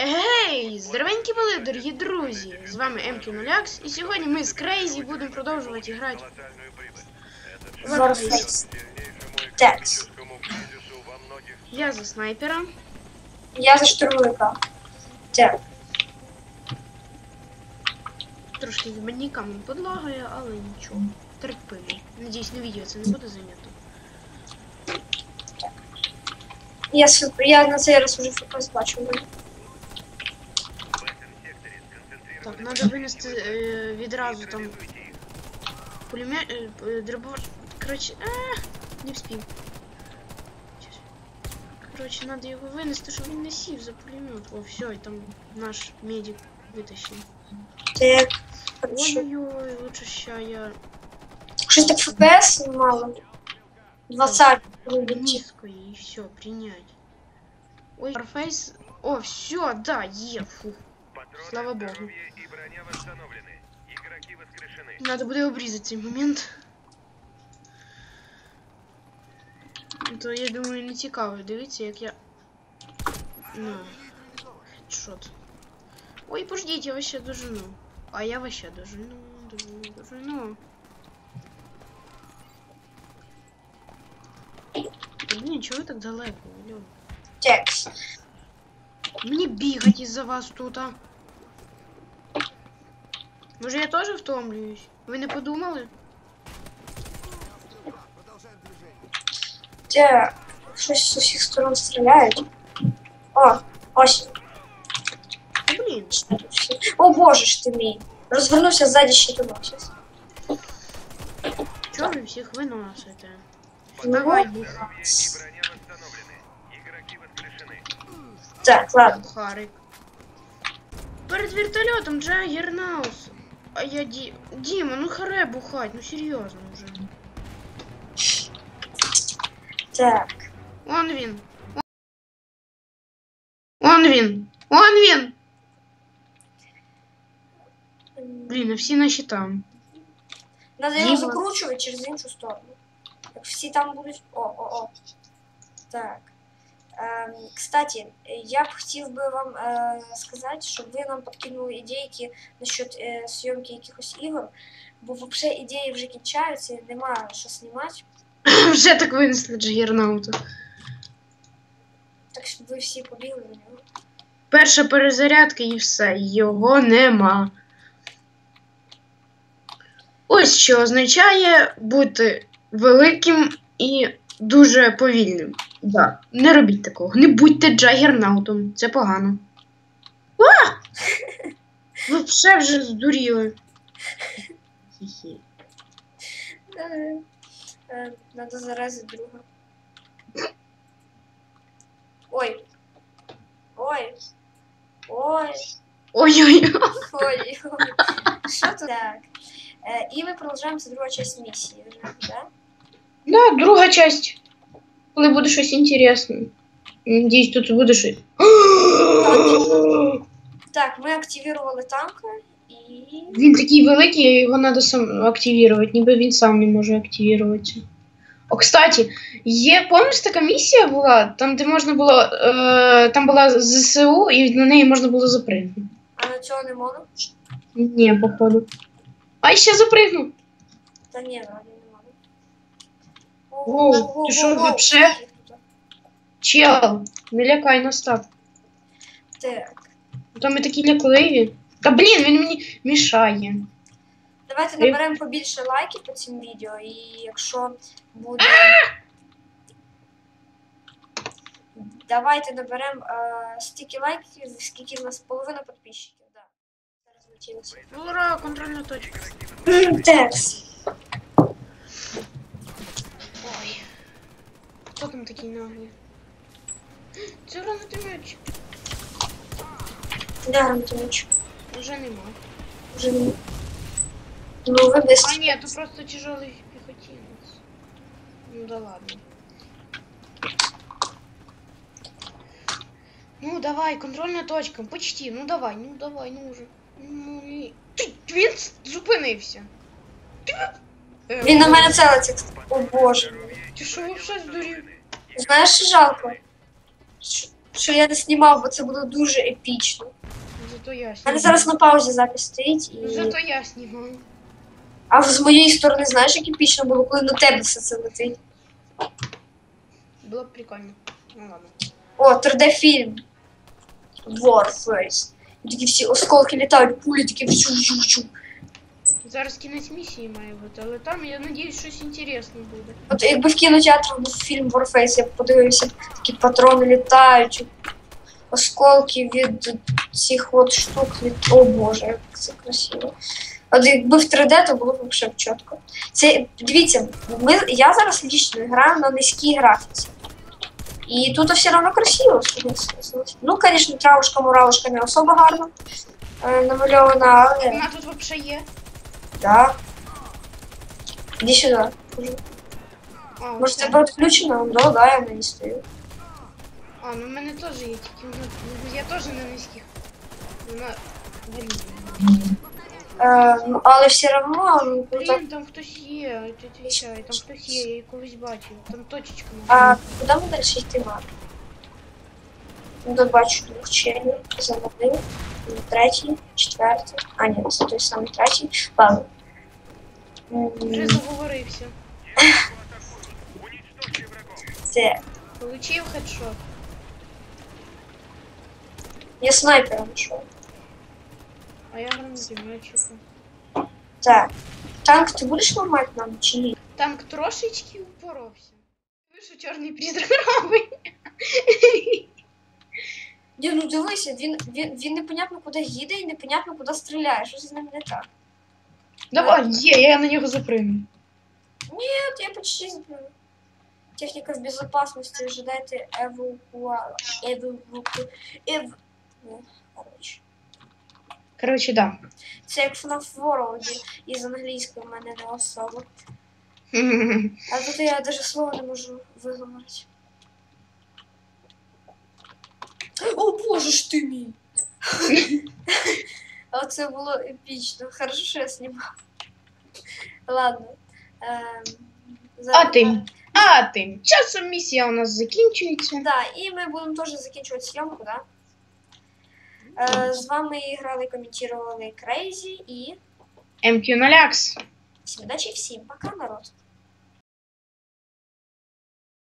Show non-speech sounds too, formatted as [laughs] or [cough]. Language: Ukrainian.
Гей! Здоровенькі були, дорогі друзі! З вами МК Нулякс, і сьогодні ми з Крейзі будемо продовжувати грати. Warface. Текс. Я за снайпера. Я за штурмовика. Так. Трошки з бандіками подлагає, але нічого. Терпимо. Надіюсь, на відео це не буде зайнято. Я, я на цей раз уже фокус бачу. Так, треба винести е, відразу там пулемет, е, е, дробовик. Коротше, а, не вспів. Щас. Коротше, треба його винести, щоб він не сів за пулемет. О, все, і там наш медик витащив. Так. Хорошо. Ой-ой-ой, лучше ща я Щось так ФПС мало. 20 вроде ні. низкої і все, принять. Ой, Warface. О, все, да, є, фух. Слава Богу. Надо буде обрізати цей момент. То я думаю не цікаво. Дивіться, як я. Ну. Шот. Ой, пождіть, я вас ще дожену. А я вас ще дожену, дожену, дожену. Та Блін, чого ви так далеко? Алло. Текс. Мені бігать із-за вас тут. а. Може я теж втомлююсь? Ви не подумали? Так. Щось з усіх сторон стріляють. О, ось. Та блін. О боже ж ти мій. Розвернувся ззаді ще туди. Щас. Чого ви всіх виносите? Ну, Давай, бух. Так, ладно. Бухарик. Перед вертольотом Джаггернаус. А я Ді... Діма, ну харе бухать, ну серйозно вже. Так. Он він. Он він. Он він. Блін, а всі наші там. Надо його Діма. закручувати через іншу сторону. Так всі там будуть. О, о, о. Так. Ем, кстати, я б хотів би вам е, сказати, щоб ви нам підкинули ідейки насчет е, зйомки якихось ігор, бо взагалі ідеї вже кінчаються, немає що знімати. [laughs] Вже так винесли Джаггернаута. Так щоб ви всі побігли на нього. Перша перезарядка і все. Його нема. Ось що означає бути великим і дуже повільним. Да. Не робіть такого. Не будьте джагернаутом. Це погано. А! Ви все вже здуріли. Хі-хі. [laughs] Е, Надо заразити друга. Ой. Ой. Ой. Ой-ой-ой. Ой. Що тут? Так. Е, і ми продовжуємо, це друга частина місії да? Да, друга часть. Коли буде щось інтересне. Надіюсь, тут буде щось. Так, [gasps] ми активували танка і. Він такий великий, його треба сам активувати, ніби він сам не може активуватися. О, кстати, є, пам'ятаєш, така місія була, там, де можна було. Е, там була ЗСУ, і на неї можна було запригнути. А на цього не можна? Ні, походу. А ще запригну. Та ні, вроді не можна. Воу, ти що, вообще? Чел, не лякай нас так. Так. Там і такі лякливі. Та блін, він мені мішає. Давайте наберемо побільше лайків по цим відео, і якщо буде. Давайте наберемо е, стільки лайків, скільки в нас половина підписчиків. Да. Зараз злетілося. Ура, контрольна точка. Текс. Ой. Хто там такий наглий? Це гранатомет. Да, Антонович. Уже нема. Вже не. Ну, ви без. А ні, то просто тяжелый пехотинец. Ну да ладно. Ну, давай, контрольна точка, почти. Ну давай, ну давай, ну уже. Ну і. Ти, він зупинився. Ти, Е, Він на мене целиться. О боже. Ти що вообще здурів? Знаєш, що жалко? Що я не знімав, бо це було дуже епічно. Зато я У мене зараз на паузі запис стоїть і. Зато я знімаю. А з моєї сторони, знаєш, як епічно було, коли на тебе все це летить. Було б прикольно. Ну ладно. О, 3D-фільм. Warface. І такі всі осколки літають, пулі такі вчу-вчу-вчу. Зараз кінець місії має бути, але там, я надіюсь, щось інтересне буде. От якби в кінотеатрах був фільм Warface, я б подивився, такі патрони літають, осколки від цих от штук від. О боже, як це красиво. От якби в 3D, то було б взагалі чітко. Це дивіться, ми, я зараз лічно граю на низькій графіці. І тут все одно красиво. Ну, звісно, травушка муравушка не особо гарно е, намальована, але. Вона тут взагалі є. Да. Іди сюди. Може, оце. тебе відключено? Ну, да, я на ній стою. А, ну в мене теж є, тільки ну, я теж на низьких. Е, ну, але все одно, ну. Блін, там хтось є, я тебе там хтось є, я її колись бачив. Там точечка. А куди ми далі йти мати? Ну, тут бачу двох челів, заводив, третій, четвертий. А, ні, це той самий третій. Ладно. Вже заговорився. [laughs] Це. Получив хедшот. Я снайпера знайшов. А я гранатометчика. Так. Танк ти будеш ламати нам чи ні? Танк трошечки упоровся. Ви що чорний призрак робить? [laughs] Ні, ну дивися, він, він, він непонятно куди їде і непонятно куди стріляє. Що з ним не так? Давай, є, я на нього запрыгну. Нет, я почти забыл. Техника в безопасности ожидайте эвакуа... Эваку... Эв... Ну, короче. Коротше, да. Це як FNAF World із англійської в мене не особо. [laughs] А тут я навіть слова не можу виговорити. О боже ж ти мій! [laughs] Оце було епічно. Хорошо, що я знімав. Ладно. Ем, А тим, а тим часом місія у нас закінчується. Да, і ми будемо теж закінчувати зйомку, да? Е, з вами грали, коментували Крейзі і МК Налякс. всім удачі, всім пока, народ.